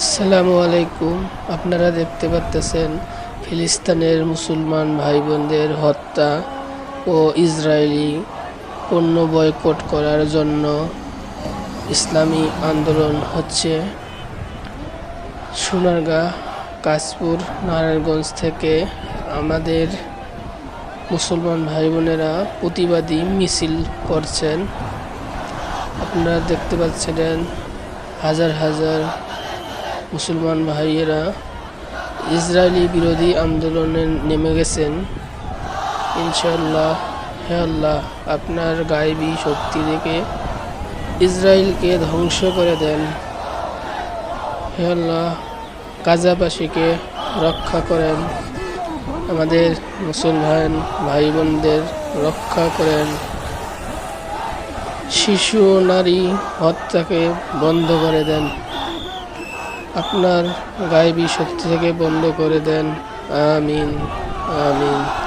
আসসালামু আলাইকুম। আপনারা দেখতে পাচ্ছেন ফিলিস্তিনের মুসলমান ভাই বোনদের হত্যা ও ইসরায়েলি পণ্য বয়কট করার জন্য ইসলামী আন্দোলন হচ্ছে। সোনারগাঁ, কাশপুর, নারায়ণগঞ্জ থেকে আমাদের মুসলমান ভাই বোনেরা প্রতিবাদী মিছিল করছেন। আপনারা দেখতে পাচ্ছিলেন হাজার হাজার মুসলমান ভাইয়েরা, ইসরায়েলি বিরোধী আন্দোলনে নেমে গেছেন। ইনশাল্লাহ হে আল্লাহ, আপনার গায়েবী শক্তি থেকে ইসরায়েলকে ধ্বংস করে দেন। হে আল্লাহ, গাজাবাসীকে রক্ষা করেন। আমাদের মুসলমান ভাই বোনদের রক্ষা করেন। শিশু নারী হত্যাকে বন্ধ করে দেন। আপনার গায়েবী শক্তি থেকে বন্ধ করে দেন। আমিন আমিন।